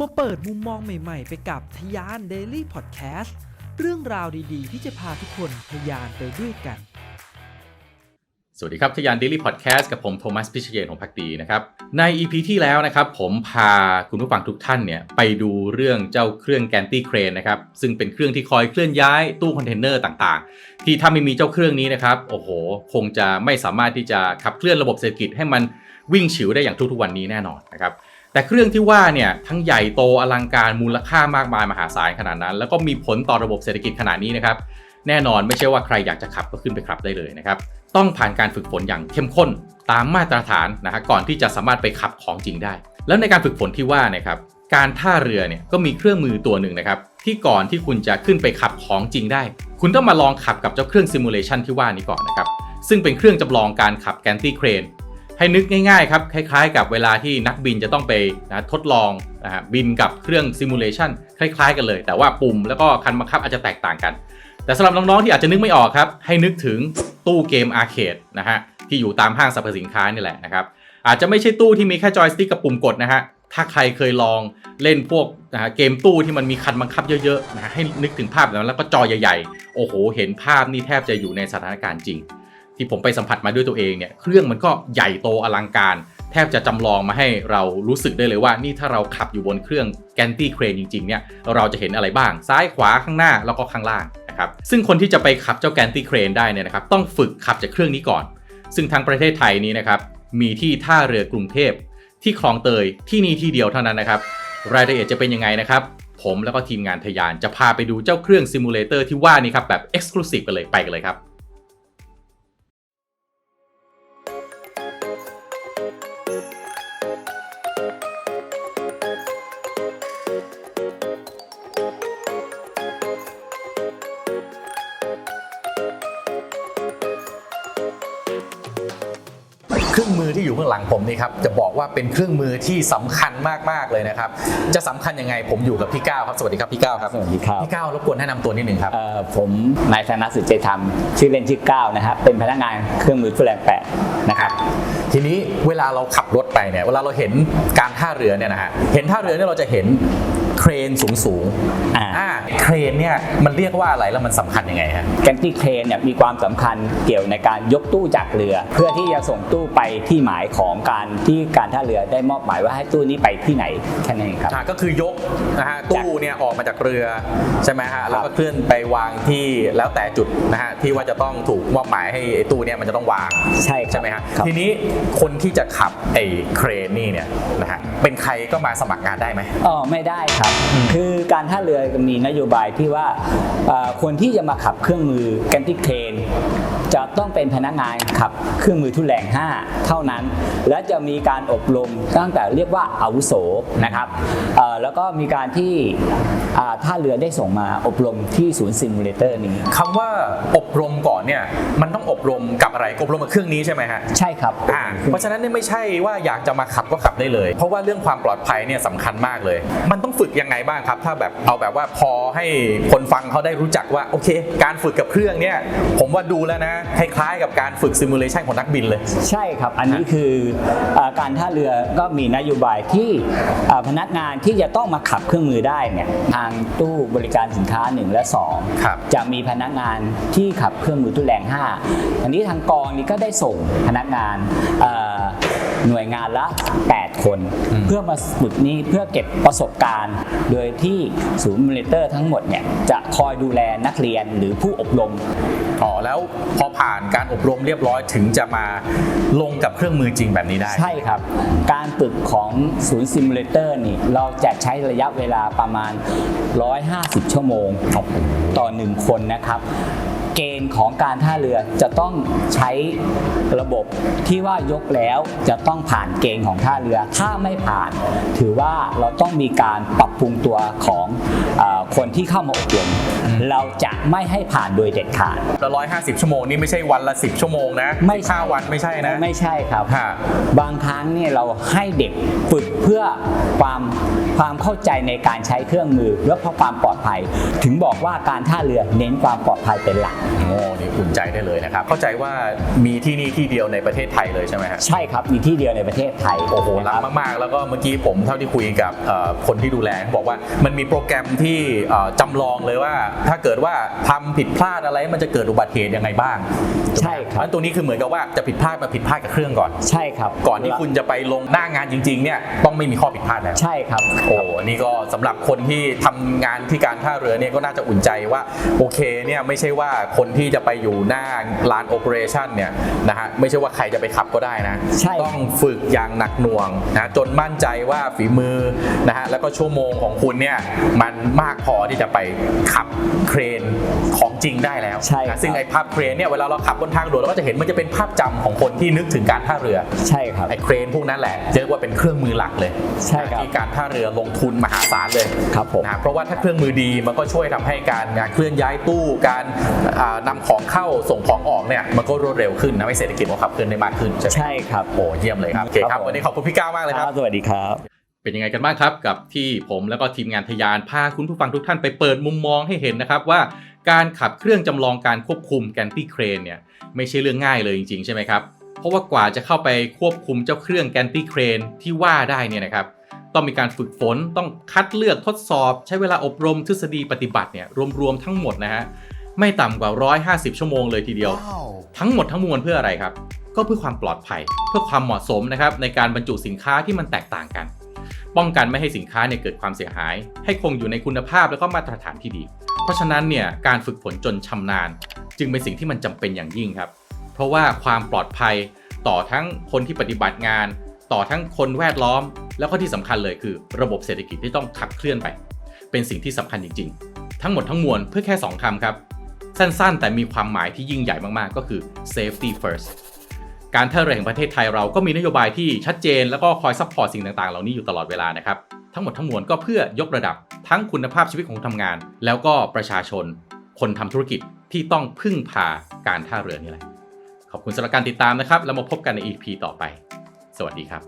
มาเปิดมุมมองใหม่ๆ ไปกับทยาน Daily Podcast เรื่องราวดีๆ ที่จะพาทุกคนทยานไปด้วยกัน สวัสดีครับทยาน Daily Podcast กับผมโทมัสพิเชยนของพักดีนะครับ ใน EP ที่แล้วนะครับผมพาคุณผู้ฟังทุกท่านเนี่ยไปดูเรื่องเจ้าเครื่องแกนตี้เครนนะครับ ซึ่งเป็นเครื่องที่คอยเคลื่อนย้ายตู้คอนเทนเนอร์ต่างๆ ที่ถ้าไม่มีเจ้าเครื่องนี้นะครับโอ้โห คงจะไม่สามารถที่จะขับเคลื่อนระบบเศรษฐกิจให้มันวิ่งฉิวได้อย่างทุกๆวันนี้แน่นอนนะครับ แต่เครื่องที่ว่าเนี่ยทั้งใหญ่โตอลังการมูลค่ามากมายมหาศาลขนาดนั้น แล้วก็มีผลต่อระบบเศรษฐกิจขนาดนี้นะครับแน่นอนไม่ใช่ว่าใครอยากจะขับก็ขึ้นไปขับได้เลยนะครับต้องผ่านการฝึกฝนอย่างเข้มข้นตามมาตรฐานนะฮะก่อนที่จะสามารถไปขับของจริงได้ แล้วในการฝึกฝนที่ว่านะครับการท่าเรือเนี่ยก็มีเครื่องมือตัวหนึ่งนะครับที่ก่อนที่คุณจะขึ้นไปขับของจริงได้ คุณต้องมาลองขับกับเจ้าเครื่องซิมูเลชันที่ว่านี้ก่อนนะครับซึ่งเป็นเครื่องจำลองการขับแกนตี้เครน ให้นึกง่ายๆครับคล้ายๆ กับเวลาที่นักบินจะต้องไปนะทดลองนะฮะบินกับเครื่องซิมูเลชันคล้ายๆ กันเลย แต่ว่าปุ่มแล้วก็คันบังคับอาจจะแตกต่างกัน แต่สำหรับน้องๆที่อาจจะนึกไม่ออกครับ ให้นึกถึงตู้เกมอาร์เคดนะฮะที่อยู่ตามห้างสรรพสินค้านี่แหละนะครับอาจจะไม่ใช่ตู้ที่มีแค่จอยสติ๊กกับปุ่มกดนะฮะถ้าใครเคยลองเล่นพวกนะฮะเกมตู้ที่มันมีคันบังคับเยอะๆนะฮะให้นึกถึงภาพแบบนั้นแล้วก็จอใหญ่ๆ โอ้โห เห็นภาพนี่แทบจะอยู่ในสถานการณ์จริง ที่ผมไปสัมผัสมาด้วยตัวเองเนี่ยเครื่องมันก็ใหญ่โตอลังการ แทบจะจำลองมาให้เรารู้สึกได้เลยว่า นี่ถ้าเราขับอยู่บนเครื่องแกนตี้เครนจริงๆเนี่ยเราจะเห็นอะไรบ้างซ้ายขวาข้างหน้าแล้วก็ข้างล่างนะครับซึ่งคนที่จะไปขับเจ้าแกนตี้เครนได้เนี่ยนะครับต้องฝึกขับจากเครื่องนี้ก่อน ซึ่งทางประเทศไทยนี้นะครับมีที่ท่าเรือกรุงเทพที่คลองเตยที่นี่ที่เดียวเท่านั้นนะครับรายละเอียดจะเป็นยังไงนะครับผมแล้วก็ทีมงานทยานจะพาไปดูเจ้าเครื่องซิมูเลเตอร์ที่ว่านี้ครับแบบ Exclusive กันเลยไปกันเลยครับ เครื่องมือที่อยู่ข้างหลังผมนี่ครับจะบอกว่าเป็นเครื่องมือที่สำคัญมากๆเลยนะครับ จะสำคัญยังไงผมอยู่กับพี่ก้าวครับสวัสดีครับพี่ก้าวครับสวัสดีครับพี่ก้าวรบกวนแนะนำตัวนิดหนึ่งครับเอ่อผมนายธนสุจเจธรรมชื่อเล่นชื่อก้าวนะครับเป็นพนักงานเครื่องมือทุแรงแปะนะครับทีนี้เวลาเราขับรถไปเนี่ยเวลาเราเห็นการท่าเรือเนี่ยนะฮะเห็นท่าเรือเนี่ยเราจะเห็น เครนสูงสูงๆอ่าอ่าเครนเนี่ยมันเรียกว่าอะไรแล้วมันสำคัญยังไงฮะแกนตี้เครนเนี่ยมีความสำคัญเกี่ยวในการยกตู้จากเรือ เพื่อที่จะส่งตู้ไปที่หมายของการที่การท่าเรือได้มอบหมายว่าให้ตู้นี้ไปที่ไหนแค่นั้นเองครับอ่าก็คือยกนะฮะตู้เนี่ยออกมาจากเรือใช่ไหมฮะแล้วก็เคลื่อนไปวางที่แล้วแต่จุดนะฮะที่ว่าจะต้องถูกมอบหมายให้ไอ้ตู้เนี่ยมันจะต้องวางใช่ครับใช่ไหมฮะครับทีนี้คนที่จะขับไอ้เครนนี่เนี่ยนะฮะเป็นใครก็มาสมัครงานได้ไหมอ๋อไม่ได้ครับคือการท่าเรือมีนโยบายที่ว่าเอ่อคนที่จะมาขับเครื่องมือแกนตี้เครนจะต้องเป็นพนักงานขับเครื่องมือทุนแรง 5 เท่านั้น และจะมีการอบรมตั้งแต่เรียกว่าอาวุโสนะครับเอ่อแล้วก็มีการที่อ่าท่าเรือได้ส่งมาอบรมที่ศูนย์ซิมูเลเตอร์นี้คำว่าอบรมก่อนเนี่ยมันต้องอบรมกับอะไรอบรมกับเครื่องนี้ใช่ไหมฮะใช่ครับอ่าเพราะฉะนั้นเนี่ยไม่ใช่ว่าอยากจะมาขับก็ขับได้เลย เพราะว่าเรื่องความปลอดภัยเนี่ยสำคัญมากเลย มันต้องฝึกยังไงบ้างครับ ถ้าแบบเอาแบบว่าพอให้คนฟังเขาได้รู้จักว่าโอเค การฝึกกับเครื่องเนี่ยผมว่าดูแล้วนะคล้ายๆกับการฝึกซิมูเลชันของนักบินเลย ใช่ครับ อันนี้คืออาการท่าเรือก็มีนโยบายที่อ่าพนักงานที่จะต้องมาขับเครื่องมือได้เนี่ยทางตู้บริการสินค้า 1 และครับ2จะมีพนักงานที่ขับเครื่องมือตู้แรง 5 อันนี้ทางกองนี้ก็ได้ส่งพนักงานเอ่อ หน่วยงานละ 8 คนอืมเพื่อมาฝึกนี้เพื่อเก็บประสบการณ์ โดยที่ศูนย์มิเลเตอร์ทั้งหมดเนี่ยจะคอยดูแลนักเรียนหรือผู้อบรมอ๋อแล้วพอผ่านการอบรมเรียบร้อยถึงจะมาลงกับเครื่องมือจริงแบบนี้ได้ ใช่ครับ การฝึกของศูนย์ซิมูเลเตอร์นี่เราจะใช้ระยะเวลาประมาณ 150 ชั่วโมงต่อ 1 คนนะครับ เกณฑ์ของการท่าเรือจะต้องใช้ระบบที่ว่ายกแล้วจะต้องผ่านเกณฑ์ของท่าเรือ ถ้าไม่ผ่าน ถือว่าเราต้องมีการปรับปรุงตัวของเออคนที่เข้ามาอบรมเราจะไม่ให้ผ่านโดยเด็ดขาดแล้วร้อยห้าสิบชั่วโมงนี่ไม่ใช่วันละสิบชั่วโมงนะ ไม่ใช่ห้าวันไม่ใช่นะ ไม่ใช่ครับฮะบางครั้งเนี่ยเราให้เด็กฝึกเพื่อความความเข้าใจในการใช้เครื่องมือและเพราะความปลอดภัย ถึงบอกว่าการท่าเรือเน้นความปลอดภัยเป็นหลักโอ้นี่อุ่นใจได้เลยนะครับ เข้าใจว่ามีที่นี่ที่เดียวในประเทศไทยเลยใช่ไหมฮะใช่ครับมีที่เดียวในประเทศไทยโอ้โหนะล้ครับมากๆ แล้วก็เมื่อกี้ผมเท่าที่คุยกับเอ่อคนที่ดูแลเขาบอกว่ามันมีโปรแกรมที่เอ่อจำลองเลยว่า ถ้าเกิดว่าทำผิดพลาดอะไรมันจะเกิดอุบัติเหตุยังไงบ้างใช่ครับอันตัวนี้คือเหมือนกับว่าจะผิดพลาดมาผิดพลาดกับเครื่องก่อนใช่ครับ ก่อนที่คุณจะไปลงหน้างานจริงๆเนี่ยต้องไม่มีข้อผิดพลาดแล้วใช่ครับโอ้นี่ก็สำหรับคนที่ทำงานที่การท่าเรือเนี่ยก็น่าจะอุ่นใจว่าโอเคเนี่ยไม่ใช่ว่าคนที่จะไปอยู่หน้าลานโอเปอเรชั่นเนี่ยนะฮะไม่ใช่ว่าใครจะไปขับก็ได้นะ ใช่ ต้องฝึกอย่างหนักหน่วงนะจนมั่นใจว่าฝีมือนะฮะแล้วก็ชั่วโมงของคุณเนี่ยมันมากพอที่จะไปขับเครนของจริงได้แล้วใช่ครับ นะซึ่งไอ้ภาพเครนเนี่ยเวลาเราขับบนทางด่วนเราก็จะเห็นมันจะเป็นภาพจำของคนที่นึกถึงการท่าเรือ ใช่ครับ ไอ้เครนพวกนั้นแหละเรียกว่าเป็นเครื่องมือหลักเลยใช่ครับ ที่การท่าเรือลงทุนมหาศาลเลยครับผม นะเพราะว่าถ้าเครื่องมือดีมันก็ช่วยทำให้การงานเคลื่อนย้ายตู้การอ่านำของเข้าส่งของออกเนี่ยมันก็รวดเร็วขึ้นนะให้เศรษฐกิจมันขับเคลื่อนได้มากขึ้นใช่ไหมใช่ครับโอ้เยี่ยมเลยครับโอเคคครัรับบผมวันนี้ขอบคุณพี่ก้าวมากเลยครับสวัสดีครับเป็นยังไงกันบ้างครับกับที่ผมแล้วก็ทีมงานทยานพาคุณผู้ฟังทุกท่านไปเปิดมุมมองให้เห็นนะครับว่าการขับเครื่องจำลองการควบคุมแกนตี้เครนเนี่ยไม่ใช่เรื่องง่ายเลยจริงๆ ใช่ไหมครับ เพราะว่ากว่าจะเข้าไปควบคุมเจ้าเครื่องแกนตี้เครนที่ว่าได้เนี่ยนะครับต้องมีการฝึกฝนต้องคัดเลือกทดสอบ ใช้เวลาอบรมทฤษฎีปฏิบัติเนี่ยรวมๆทั้งหมดนะฮะ ไม่ต่ำกว่า 150 ชั่วโมงเลยทีเดียว ทั้งหมดทั้งมวลเพื่ออะไรครับ ก็เพื่อความปลอดภัย เพื่อความเหมาะสมนะครับในการบรรจุสินค้าที่มันแตกต่างกัน ป้องกันไม่ให้สินค้าเนี่ยเกิดความเสียหาย ให้คงอยู่ในคุณภาพแล้วก็มาตรฐานที่ดี เพราะฉะนั้นเนี่ยการฝึกฝนจนชำนาญ จึงเป็นสิ่งที่มันจำเป็นอย่างยิ่งครับ เพราะว่าความปลอดภัยต่อทั้งคนที่ปฏิบัติงาน ต่อทั้งคนแวดล้อม แล้วก็ที่สำคัญเลยคือ ระบบเศรษฐกิจที่ต้องขับเคลื่อนไป เป็นสิ่งที่สำคัญจริง ๆ ทั้งหมดทั้งมวลเพื่อแค่ 2คำครับ สั้นๆ แต่มีความหมายที่ยิ่งใหญ่มากๆ ก็คือ safety first การท่าเรือแห่งประเทศไทยเราก็มีนโยบายที่ชัดเจน แล้วก็คอยซัพพอร์ตสิ่งต่างๆ เหล่านี้อยู่ตลอดเวลานะครับ ทั้งหมดทั้งมวลก็เพื่อยกระดับทั้งคุณภาพชีวิตของคนทำงาน แล้วก็ประชาชน คนทำธุรกิจที่ต้องพึ่งพาการท่าเรือนี่แหละ ขอบคุณสำหรับการติดตามนะครับ แล้วมาพบกันใน EP ต่อไป สวัสดีครับ